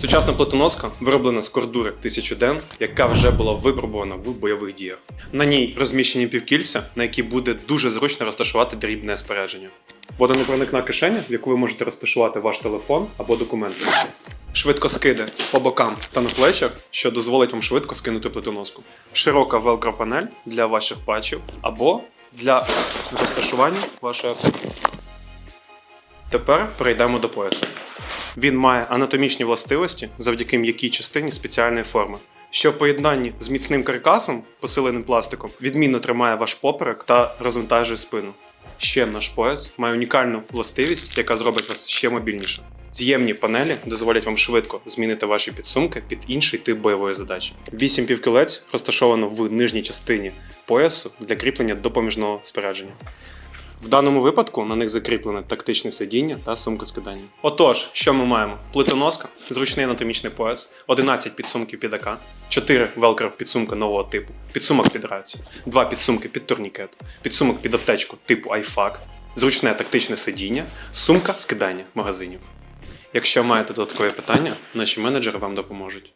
Сучасна плитоноска вироблена з кордури 1000 ден, яка вже була випробувана в бойових діях. На ній розміщені півкільця, на які буде дуже зручно розташувати дрібне спорядження. Водонепроникна кишеня, в яку ви можете розташувати ваш телефон або документи. Швидкоскиди по бокам та на плечах, що дозволить вам швидко скинути плитоноску. Широка велкро-панель для ваших патчів або для розташування вашої аптеки. Тепер перейдемо до пояса. Він має анатомічні властивості, завдяки м'якій частині спеціальної форми, що в поєднанні з міцним каркасом, посиленим пластиком, відмінно тримає ваш поперек та розвантажує спину. Ще наш пояс має унікальну властивість, яка зробить вас ще мобільніше. З'ємні панелі дозволять вам швидко змінити ваші підсумки під інший тип бойової задачі. Вісім півкілець розташовано в нижній частині поясу для кріплення допоміжного спорядження. В даному випадку на них закріплене тактичне сидіння та сумка скидання. Отож, що ми маємо? Плитоноска, зручний анатомічний пояс, 11 підсумків під АК, 4 велкро підсумки нового типу, підсумок під рацію, 2 підсумки під турнікет, підсумок під аптечку типу iFAC, зручне тактичне сидіння, сумка скидання магазинів. Якщо маєте додаткові питання, наші менеджери вам допоможуть.